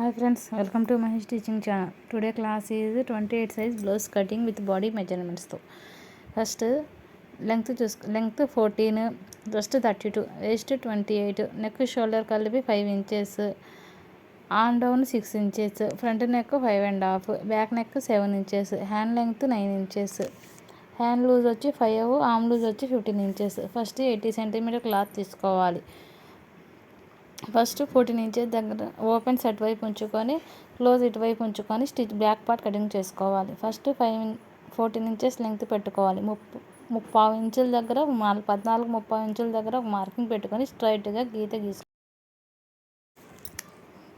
Hi friends welcome to Mahesh teaching channel today class is twenty eight size blouse cutting with body మెజర్మెంట్స్తో first length చూసుకో length fourteen just thirty two waist twenty eight neck shoulder కలిపి five inches arm down six inches front neck five and half back neck seven inches hand length nine inches hand loose వచ్చి five arm loose వచ్చి fifteen inches first eighty centimetre cloth తీసుకోవాలి. First fourteen inches దగ్గర open set వైపు ఉంచుకొని close ఇటువైపు ఉంచుకొని stitch back part cutting చేసుకోవాలి. First five fourteen inches length పెట్టుకోవాలి. ముప్పు ముప్పావు ఇంచుల దగ్గర పద్నాలుగు ముప్పై ఇంచుల దగ్గర ఒక మార్కింగ్ పెట్టుకొని స్ట్రైట్గా గీత గీసుకో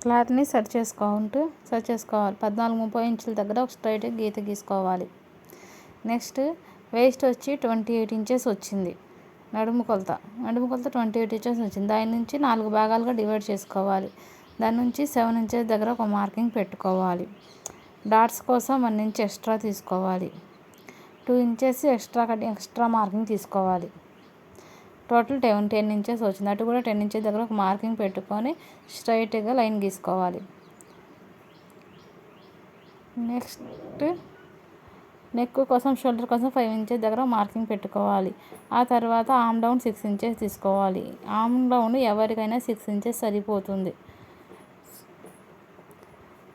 క్లాత్ని సెట్ చేసుకుంటూ సెట్ చేసుకోవాలి. పద్నాలుగు ముప్పై ఇంచుల దగ్గర ఒక స్ట్రైట్గా గీత గీసుకోవాలి. నెక్స్ట్ వేస్ట్ వచ్చి ట్వంటీ ఎయిట్ ఇంచెస్ వచ్చింది. నడుము కొలత. నడుము కొలత ట్వంటీ ఎయిట్ ఇంచెస్ వచ్చింది దాని నుంచి నాలుగు భాగాలుగా డివైడ్ చేసుకోవాలి. దాని నుంచి సెవెన్ ఇంచెస్ దగ్గర ఒక మార్కింగ్ పెట్టుకోవాలి. డాట్స్ కోసం వన్ ఇంచ్ ఎక్స్ట్రా తీసుకోవాలి. Two inches extra cut extra marking తీసుకోవాలి. టోటల్ టెన్ టెన్ ఇంచెస్ వచ్చింది. అటు కూడా టెన్ ఇంచెస్ దగ్గర ఒక మార్కింగ్ పెట్టుకొని స్ట్రైట్గా లైన్ గీసుకోవాలి. నెక్స్ట్ నెక్ కోసం షోల్డర్ కోసం ఫైవ్ ఇంచెస్ దగ్గర మార్కింగ్ పెట్టుకోవాలి. ఆ తర్వాత ఆమ్ డౌన్ సిక్స్ ఇంచెస్ తీసుకోవాలి. ఆమ్ డౌన్ ఎవరికైనా సిక్స్ ఇంచెస్ సరిపోతుంది.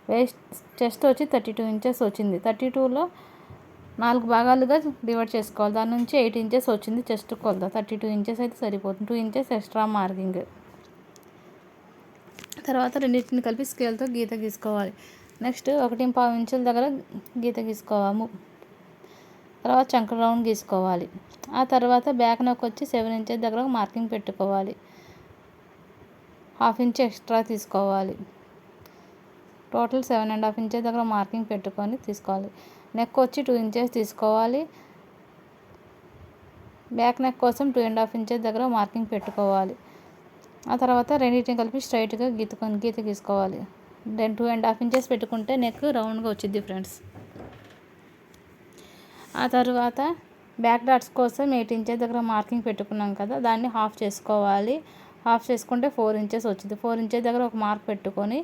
వేస్ట్ చెస్ట్ వచ్చి థర్టీ టూ ఇంచెస్ వచ్చింది. థర్టీ టూలో నాలుగు భాగాలుగా డివైడ్ చేసుకోవాలి. దాని నుంచి ఎయిట్ ఇంచెస్ వచ్చింది చెస్ట్ కొలత. థర్టీ టూ ఇంచెస్ అయితే సరిపోతుంది. Two inches extra marking. తర్వాత రెండింటిని కలిపి స్కేల్తో గీత గీసుకోవాలి. నెక్స్ట్ ఒకటి పావు ఇంచుల దగ్గర గీత గీసుకోవాలి తర్వాత చంక రౌండ్ గీసుకోవాలి. ఆ తర్వాత బ్యాక్ నెక్ వచ్చి సెవెన్ ఇంచెస్ దగ్గర మార్కింగ్ పెట్టుకోవాలి. హాఫ్ ఇంచ్ ఎక్స్ట్రా తీసుకోవాలి. Total seven and half inches దగ్గర మార్కింగ్ పెట్టుకొని తీసుకోవాలి. నెక్ వచ్చి టూ ఇంచెస్ తీసుకోవాలి. బ్యాక్ నెక్ కోసం టూ అండ్ హాఫ్ ఇంచెస్ దగ్గర మార్కింగ్ పెట్టుకోవాలి. ఆ తర్వాత రెండింటిని కలిపి స్ట్రైట్గా గీతకొని గీత గీసుకోవాలి. Then two and half inches పెట్టుకుంటే నెక్ రౌండ్గా వచ్చింది ఫ్రెండ్స్ ఆ తర్వాత బ్యాక్ డాట్స్ కోసం ఎయిట్ ఇంచెస్ దగ్గర మార్కింగ్ పెట్టుకున్నాం కదా దాన్ని హాఫ్ చేసుకోవాలి. హాఫ్ చేసుకుంటే ఫోర్ ఇంచెస్ వచ్చింది. ఫోర్ ఇంచెస్ దగ్గర ఒక మార్క్ పెట్టుకొని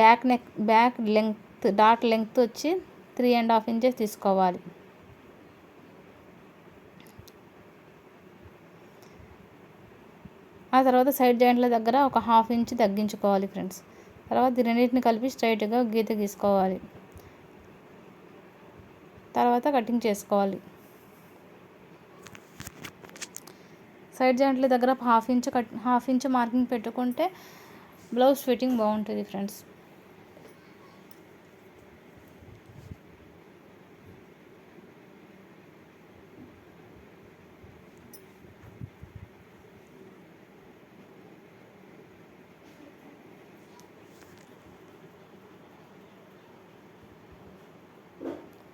back neck back length dot length వచ్చి త్రీ అండ్ హాఫ్ ఇంచెస్ తీసుకోవాలి. ఆ తర్వాత సైడ్ జాయింట్ల దగ్గర ఒక హాఫ్ ఇంచ్ తగ్గించుకోవాలి ఫ్రెండ్స్. తర్వాత రెండింటిని కలిపి స్ట్రైట్గా గీత గీసుకోవాలి. తర్వాత కటింగ్ చేసుకోవాలి. సైడ్ జాయింట్ల దగ్గర half inch cut half inch marking పెట్టుకుంటే బ్లౌజ్ ఫిట్టింగ్ బాగుంటుంది ఫ్రెండ్స్.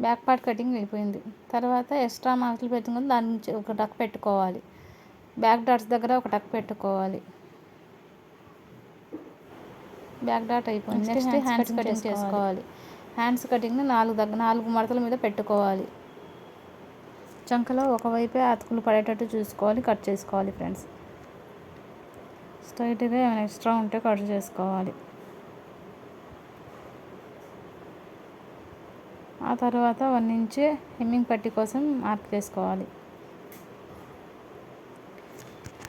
బ్యాక్ పార్ట్ కటింగ్ అయిపోయింది. తర్వాత ఎక్స్ట్రా మార్కులు పెట్టుకుని దాని నుంచి ఒక టక్ పెట్టుకోవాలి. బ్యాక్ డాట్స్ దగ్గర ఒక టక్ పెట్టుకోవాలి. బ్యాక్ డాట్ అయిపోయింది. నెక్స్ట్ హ్యాండ్స్ కటింగ్ చేసుకోవాలి. హ్యాండ్స్ కటింగ్ని నాలుగు దగ్గర నాలుగు మడతల మీద పెట్టుకోవాలి. చంకలో ఒకవైపే అతుకులు పడేటట్టు చూసుకోవాలి కట్ చేసుకోవాలి ఫ్రెండ్స్. స్ట్రైట్గా ఏమైనా ఎక్స్ట్రా ఉంటే కట్ చేసుకోవాలి. తర్వాత వన్ ఇంచ్ హెమ్మింగ్ పట్టి కోసం మార్క్ చేసుకోవాలి.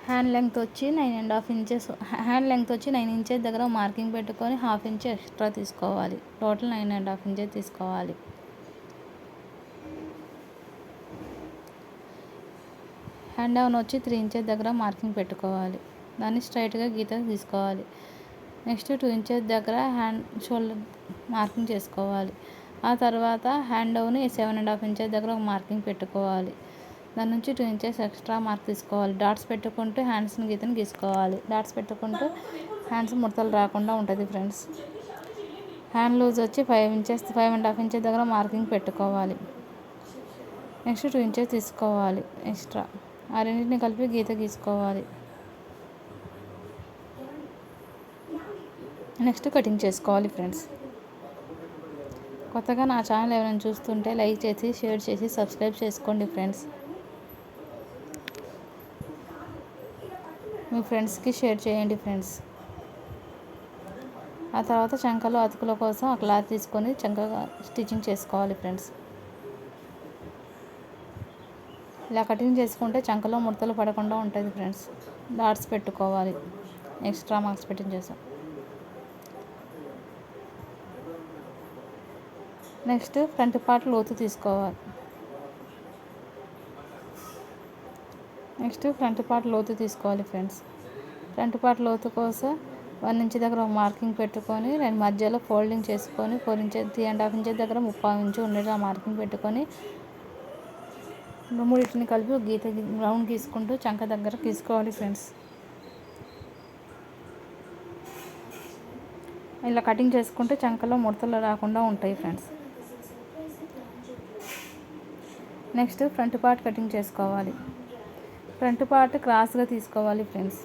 హ్యాండ్ లెంగ్త్ వచ్చి nine and half inches hand length వచ్చి నైన్ ఇంచెస్ దగ్గర మార్కింగ్ పెట్టుకొని హాఫ్ ఇంచ్ ఎక్స్ట్రా తీసుకోవాలి. Total nine and half inches తీసుకోవాలి. హ్యాండ్ డౌన్ వచ్చి త్రీ ఇంచెస్ దగ్గర మార్కింగ్ పెట్టుకోవాలి. దాన్ని స్ట్రైట్గా గీత తీసుకోవాలి. నెక్స్ట్ టూ ఇంచెస్ దగ్గర హ్యాండ్ షోల్డర్ మార్కింగ్ చేసుకోవాలి. ఆ తర్వాత hand down seven and half inches దగ్గర ఒక మార్కింగ్ పెట్టుకోవాలి. దాని నుంచి టూ ఇంచెస్ ఎక్స్ట్రా మార్క్ తీసుకోవాలి. డాట్స్ పెట్టుకుంటూ హ్యాండ్స్ని గీతని గీసుకోవాలి. డాట్స్ పెట్టుకుంటూ హ్యాండ్స్ ముడతలు రాకుండా ఉంటుంది ఫ్రెండ్స్. హ్యాండ్ లూజ్ వచ్చి five inches five and half inches దగ్గర మార్కింగ్ పెట్టుకోవాలి. నెక్స్ట్ టూ ఇంచెస్ తీసుకోవాలి ఎక్స్ట్రా. ఆ రెండింటిని కలిపి గీత గీసుకోవాలి. నెక్స్ట్ కటింగ్ చేసుకోవాలి ఫ్రెండ్స్. కొత్తగా నా ఛానల్ ఎవరైనా చూస్తుంటే లైక్ చేసి షేర్ చేసి సబ్స్క్రైబ్ చేసుకోండి ఫ్రెండ్స్. మీ ఫ్రెండ్స్కి షేర్ చేయండి ఫ్రెండ్స్. ఆ తర్వాత చంకలో అతుకుల కోసం ఆ క్లాత్ తీసుకొని చంకగా స్టిచ్చింగ్ చేసుకోవాలి ఫ్రెండ్స్. ఇలా కటింగ్ చేసుకుంటే చంకలో ముడతలు పడకుండా ఉంటుంది ఫ్రెండ్స్. డాట్స్ పెట్టుకోవాలి. ఎక్స్ట్రా మార్క్స్ పెట్టింగ్ చేసాం నెక్స్ట్ ఫ్రంట్ పార్ట్ లోతు తీసుకోవాలి. నెక్స్ట్ ఫ్రంట్ పార్ట్ లోతు తీసుకోవాలి ఫ్రెండ్స్. ఫ్రంట్ పార్ట్ లోతు కోసం వన్ ఇంచ్ దగ్గర ఒక మార్కింగ్ పెట్టుకొని రెండు మధ్యలో ఫోల్డింగ్ చేసుకొని four inch three and half inches దగ్గర ముప్పై ఇంచు ఉండేలా మార్కింగ్ పెట్టుకొని మూడింటిని కలిపి గీత రౌండ్ గీసుకుంటూ చంక దగ్గర గీసుకోవాలి ఫ్రెండ్స్. ఇలా కటింగ్ చేసుకుంటే చంకలో ముడతలు రాకుండా ఉంటాయి friends. Next front part cutting చేసుకోవాలి. ఫ్రంట్ పార్ట్ క్రాస్గా తీసుకోవాలి ఫ్రెండ్స్.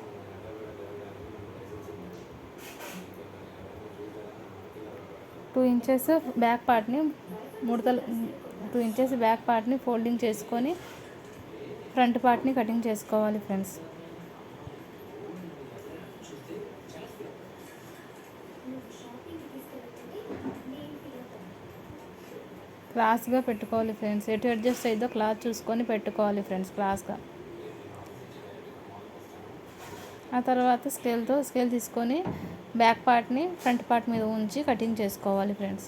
టూ ఇంచెస్ బ్యాక్ పార్ట్ని ముడతలు టూ ఇంచెస్ బ్యాక్ పార్ట్ని ఫోల్డింగ్ చేసుకొని ఫ్రంట్ పార్ట్ని కటింగ్ చేసుకోవాలి ఫ్రెండ్స్. క్లాస్గా పెట్టుకోవాలి ఫ్రెండ్స్. ఎటు అడ్జస్ట్ అయ్యిద్దో క్లాత్ చూసుకొని పెట్టుకోవాలి ఫ్రెండ్స్ క్లాస్గా. ఆ తర్వాత స్కేల్తో స్కేల్ తీసుకొని బ్యాక్ పార్ట్ని ఫ్రంట్ పార్ట్ మీద ఉంచి కటింగ్ చేసుకోవాలి ఫ్రెండ్స్.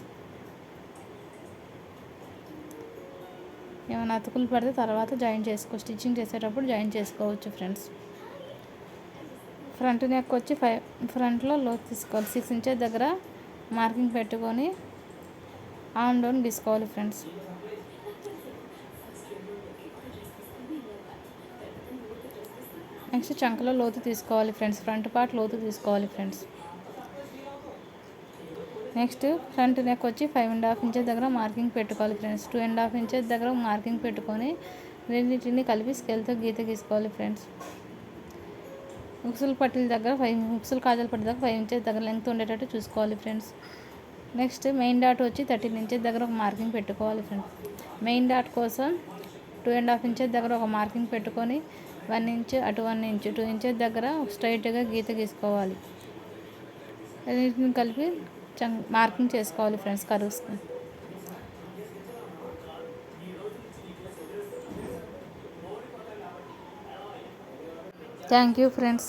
ఏమైనా అతుకులు పడితే తర్వాత జాయిన్ చేసుకో స్టిచ్చింగ్ చేసేటప్పుడు జాయిన్ చేసుకోవచ్చు ఫ్రెండ్స్. ఫ్రంట్ నెక్ వచ్చి ఫైవ్ ఫ్రంట్లో లో తీసుకోవాలి. సిక్స్ ఇంచెస్ దగ్గర మార్కింగ్ పెట్టుకొని ఆన్ డౌన్ తీసుకోవాలి ఫ్రెండ్స్. నెక్స్ట్ చంకలో లోతు తీసుకోవాలి ఫ్రెండ్స్. ఫ్రంట్ పార్ట్ లోతు తీసుకోవాలి ఫ్రెండ్స్. నెక్స్ట్ ఫ్రంట్ నెక్ వచ్చి ఫైవ్ అండ్ హాఫ్ ఇంచెస్ దగ్గర మార్కింగ్ పెట్టుకోవాలి friends. Two and half inches దగ్గర మార్కింగ్ పెట్టుకొని రెండింటిని కలిపి స్కేల్తో గీత గీసుకోవాలి ఫ్రెండ్స్. ఉక్సుల పట్టీల దగ్గర ఫైవ్ ఉక్సుల కాజల పట్టి దగ్గర ఫైవ్ ఇంచెస్ దగ్గర లెంగ్త్ ఉండేటట్టు చూసుకోవాలి ఫ్రెండ్స్. నెక్స్ట్ మెయిన్ డాట్ వచ్చి థర్టీన్ ఇంచెస్ దగ్గర ఒక మార్కింగ్ పెట్టుకోవాలి ఫ్రెండ్స్ మెయిన్ డాట్ కోసం టూ అండ్ హాఫ్ ఇంచెస్ దగ్గర ఒక మార్కింగ్ పెట్టుకొని వన్ ఇంచ్ అటు వన్ ఇంచ్ టూ ఇంచెస్ దగ్గర స్ట్రైట్గా గీత గీసుకోవాలి. అన్నింటిని కలిపి మార్కింగ్ చేసుకోవాలి friends curves thank you friends